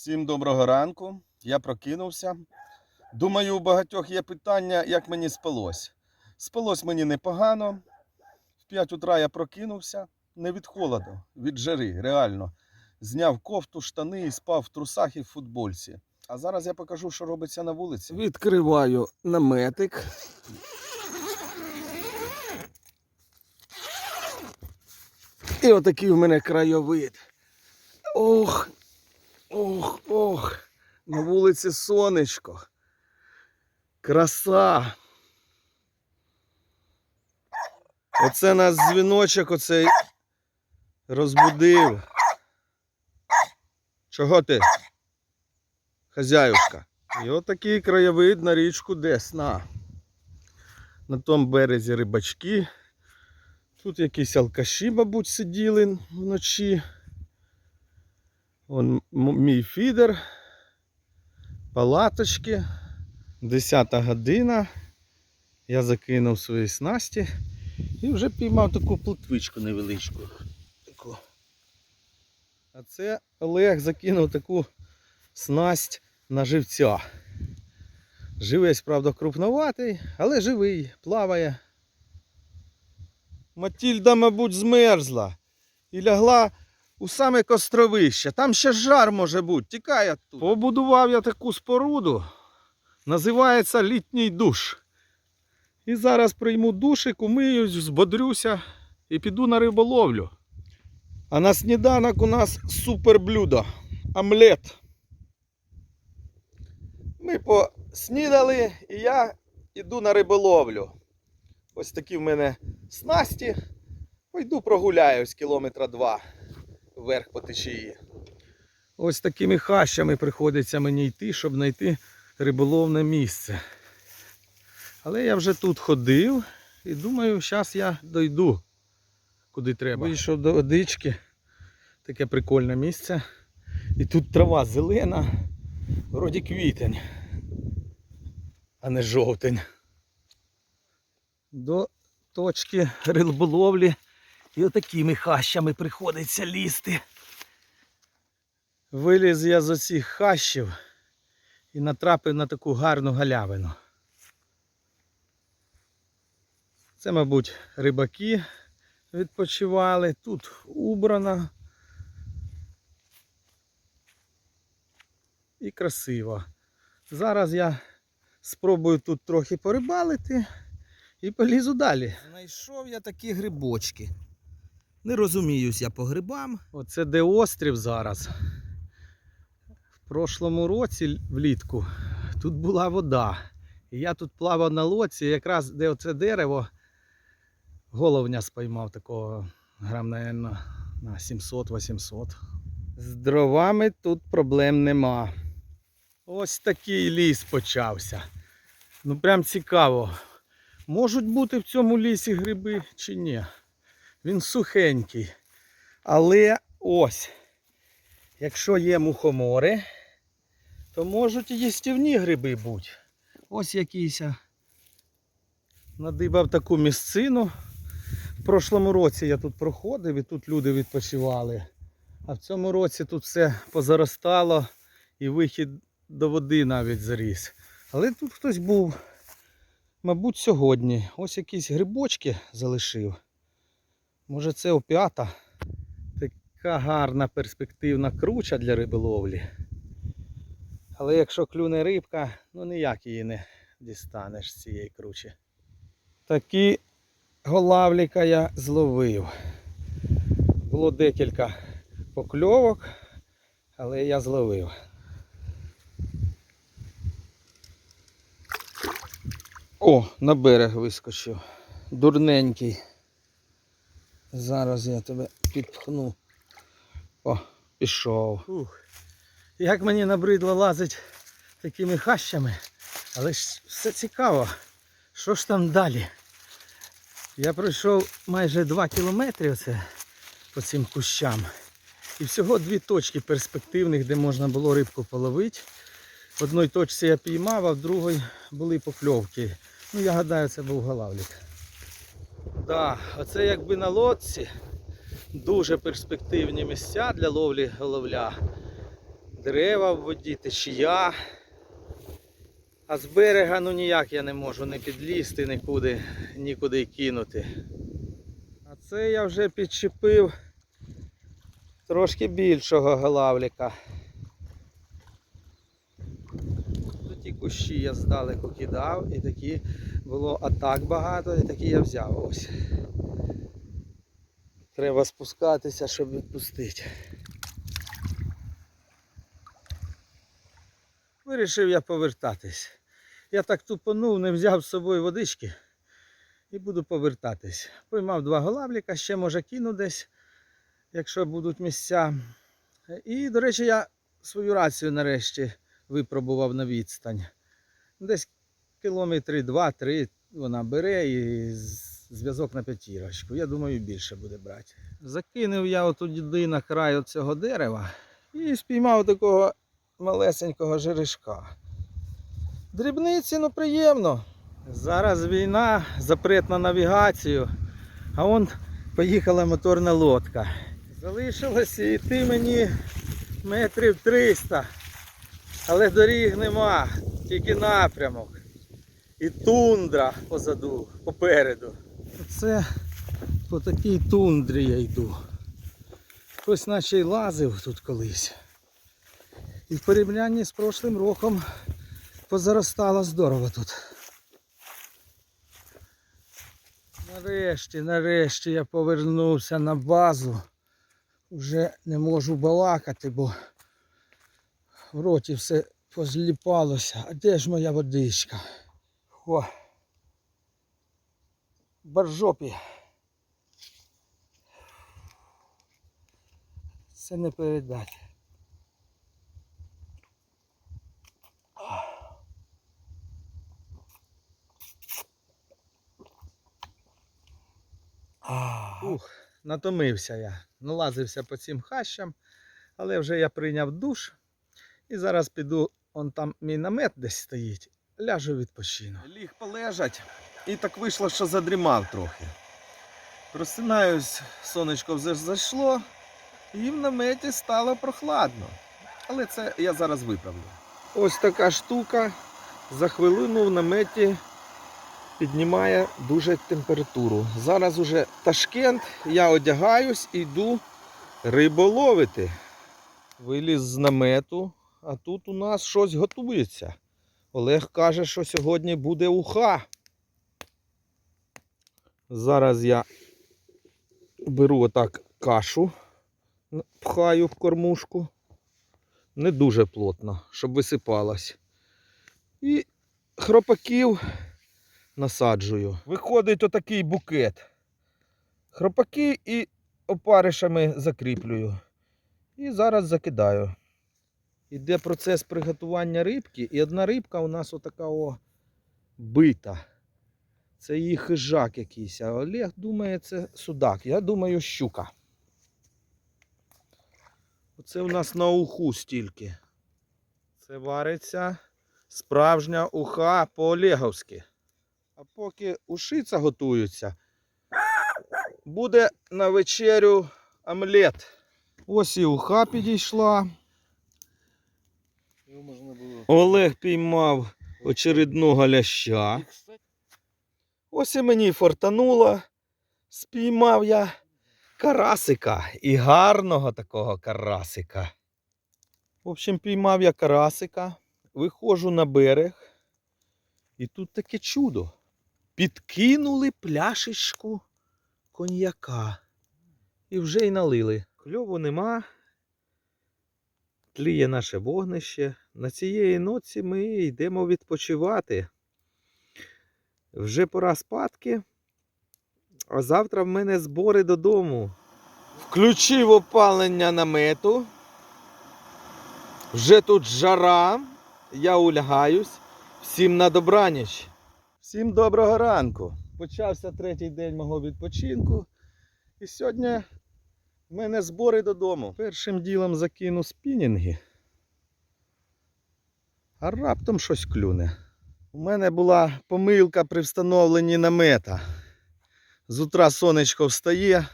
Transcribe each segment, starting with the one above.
Всім доброго ранку. Я прокинувся. Думаю, у багатьох є питання, як мені спалось. Спалось мені непогано. В 5 утра я прокинувся не від холоду, від жари, реально. Зняв кофту, штани і спав в трусах і в футбольці. А зараз я покажу, що робиться на вулиці. Відкриваю наметик. І отакий в мене краєвид. Ох, ох, ох. На вулиці сонечко. Краса. Оце нас дзвіночок оцей розбудив. Чого ти? Хазяюшка. І отакий краєвид на річку Десна. На тому березі рибачки. Тут якісь алкаші, мабуть, сиділи вночі. Вон м- мій фідер. Палаточки. 10 година. Я закинув свої снасті і вже піймав таку плотвичку невеличку. Таку. А це Олег закинув таку снасть на живця. Живець, правда, крупноватий, але живий, плаває. Матільда, мабуть, змерзла і лягла у саме костровище. Там ще жар може бути, тікає тут. Побудував я таку споруду. Називається літній душ. І зараз прийму душик, умиюсь, збодрюся і піду на риболовлю. А на сніданок у нас суперблюдо. Омлет. Ми поснідали і я йду на риболовлю. Ось такі в мене снасті. Пойду прогуляюсь кілометра два вверх по течії. Ось такими хащами приходиться мені йти, щоб знайти риболовне місце. Але я вже тут ходив і думаю, зараз я дойду куди треба. Вийшов до водички. Таке прикольне місце. І тут трава зелена. Вроді квітень, а не жовтень. До точки риболовлі і отакими хащами приходиться лізти. Виліз я з оцих хащів і натрапив на таку гарну галявину. Це, мабуть, рибаки відпочивали. Тут убрано. і красиво. Зараз я спробую тут трохи порибалити і полізу далі. Знайшов я такі грибочки. Не розуміюсь я по грибам. Оце де острів зараз. В прошлому році влітку тут була вода. І я тут плавав на лодці, якраз де оце дерево, головня спіймав такого грам, наверно, на 700-800. З дровами тут проблем нема. Ось такий ліс почався. Ну прям цікаво. Можуть бути в цьому лісі гриби чи ні. Він сухенький. Але ось, якщо є мухомори, то можуть і їстівні гриби бути. Ось якийсь. Надибав таку місцину. В прошлому році я тут проходив і тут люди відпочивали. А в цьому році тут все позаростало і вихід до води навіть заріс. Але тут хтось був, мабуть, сьогодні. Ось якісь грибочки залишив. Може це опята. Така гарна перспективна круча для риболовлі. Але якщо клюне рибка, ну ніяк її не дістанеш з цієї кручі. Такі голавліка я зловив. Було декілька покльовок, але я зловив. О, на берег вискочив. Дурненький. Зараз я тебе підпхну. О, пішов. Ух. Як мені набридло лазить такими хащами, але ж все цікаво. Що ж там далі? Я пройшов майже 2 кілометри оце по цим кущам. І всього дві точки перспективних, де можна було рибку половити. В одній точці я піймав, а в другій були покльовки. Ну, я гадаю, це був голавлік. Да, оце якби на лодці дуже перспективні місця для ловлі головля. Дерева в воді, течія. А з берега ну ніяк я не можу не підлізти нікуди, нікуди кинути. А це я вже підчепив трошки більшого голавліка. Ті кущі я здалеку кидав, і такі було атак багато, і такі я взяв ось. Треба спускатися, щоб відпустити. Вирішив я повертатись. Я так тупонув, не взяв з собою водички і буду повертатись. Поймав два голавліка, ще може кину десь, якщо будуть місця. І, до речі, я свою рацію нарешті випробував на відстань. Десь кілометри 2-3 вона бере і зв'язок на п'ятірочку. Я думаю, більше буде брати. Закинув я отуди на край цього дерева і спіймав такого малесенького жерешка. Дрібниці, ну приємно. Зараз війна, запрет на навігацію, а он поїхала моторна лодка. Залишилося йти мені метрів 300, але доріг нема, тільки напрямок. І тундра позаду, попереду. Це по такій тундрі я йду. Хтось наче й лазив тут колись. І в порівнянні з прошлим роком позаростало здорово тут. Нарешті, нарешті я повернувся на базу. Вже не можу балакати, бо в роті все позліпалося. А де ж моя водичка? О. Баржопі. Це не передати. Ух, натомився я. Налазився по цим хащам, але вже я прийняв душ. І зараз піду, он там мій намет десь стоїть, ляжу відпочину. Ліг полежать, і так вийшло, що задрімав трохи. Просинаюсь, сонечко вже зайшло, і в наметі стало прохладно. Але це я зараз виправлю. Ось така штука за хвилину в наметі піднімає дуже температуру. Зараз уже Ташкент, я одягаюсь і йду риболовити. Виліз з намету, а тут у нас щось готується. Олег каже, що сьогодні буде уха. Зараз я беру отак кашу, пхаю в кормушку не дуже плотно, щоб висипалась. І хропаків насаджую. Виходить отакий букет. Хропаки і опаришами закріплюю. І зараз закидаю. Іде процес приготування рибки, і одна рибка у нас отака о бита. Це її хижак якийсь. А Олег думає, це судак. Я думаю, щука. Оце у нас на уху стільки. Це вариться справжня уха по-олеговськи. А поки ушиця готуються, буде на вечерю омлет. Ось і уха підійшла. Олег піймав очередного ляща. Ось і мені фортануло. Спіймав я карасика і гарного такого карасика. В общем, піймав я карасика, виходжу на берег, і тут таке чудо. Підкинули пляшечку коньяка. І вже й налили. Кльову нема. Тліє наше вогнище. На цієї ноці ми йдемо відпочивати. Вже пора спадки. А завтра в мене збори додому. Включив опалення намету. Вже тут жара. Я улягаюсь. Всім на добраніч. Всім доброго ранку. Почався третій день мого відпочинку. І сьогодні в мене збори додому. Першим ділом закину спінінги. А раптом щось клюне. У мене була помилка при встановленні намета. З утра сонечко встає,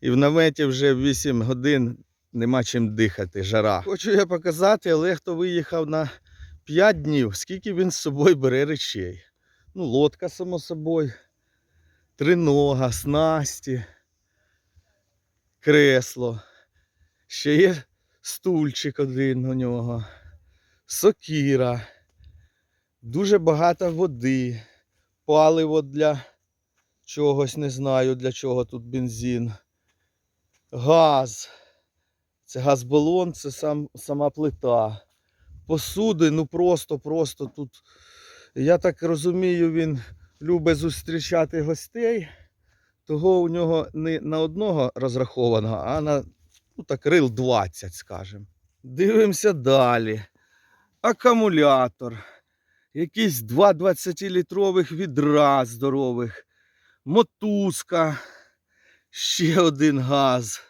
і в наметі вже 8 годин нема чим дихати, жара. Хочу я показати, але хто виїхав на 5 днів, скільки він з собою бере речей. Ну, лодка, само собою, тринога, снасті, кресло. Ще є стульчик один у нього, сокіра, дуже багато води, паливо для чогось, не знаю для чого тут бензин, газ. Це газбалон, це сам, сама плита. Посуди, ну просто-просто тут. Я так розумію, він любить зустрічати гостей. Того у нього не на одного розраховано, а на ну, так, рил 20, скажімо. Дивимося далі. Акумулятор. Якісь два 20-літрових відра здорових. Мотузка. Ще один газ.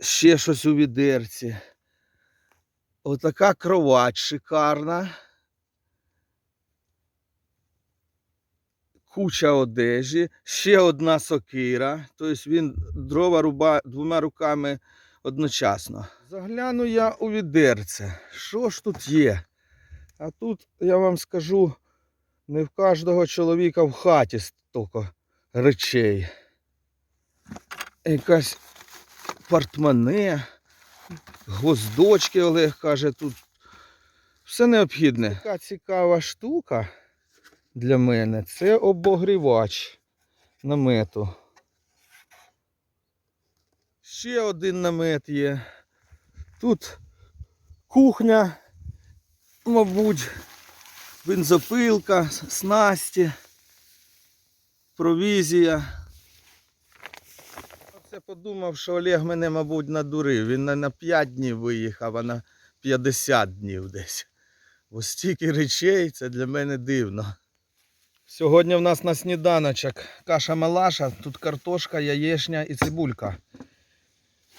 Ще щось у відерці. Отака кровать шикарна. Куча одежі, ще одна сокира. Тобто він дрова руба двома руками одночасно. Загляну я у відерце. Що ж тут є? А тут я вам скажу, не в кожного чоловіка в хаті стільки речей. Якась портмоне, гвоздочки, Олег каже, тут все необхідне. Така цікава штука для мене це обогрівач намету. Ще один намет є. Тут кухня, мабуть, бензопилка, снасті, провізія. Оце подумав, що Олег мене, мабуть, надурив. Він не на 5 днів виїхав, а на 50 днів десь. Бо стільки речей, це для мене дивно. Сьогодні в нас на сніданочок каша малаша, тут картошка, яєшня і цибулька.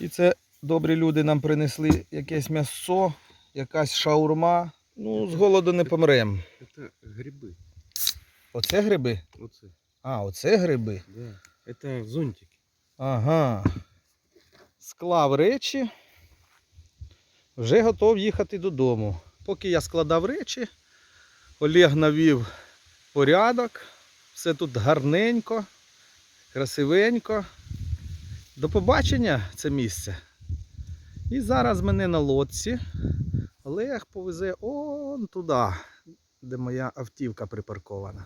І це добрі люди нам принесли якесь м'ясо, якась шаурма. Ну, з голоду не помрем. Это грибы. Оце гриби? Вот это, А, оце гриби. да. Это зонтики. Ага. Склав речі. Вже готов їхати додому. Поки я складав речі, Олег навів порядок. Все тут гарненько, красивенько. До побачення це місце. І зараз мене на лодці. Олег повезе он туди, де моя автівка припаркована.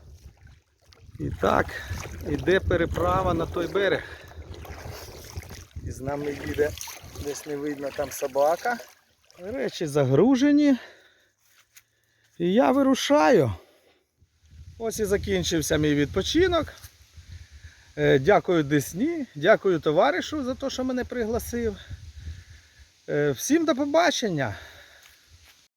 І так, іде переправа на той берег. І з нами їде, десь не видно там собака. Речі загружені. І я вирушаю. Ось і закінчився мій відпочинок. Е, Дякую Десні, дякую товаришу за те, що мене пригласив. Е, Всім до побачення.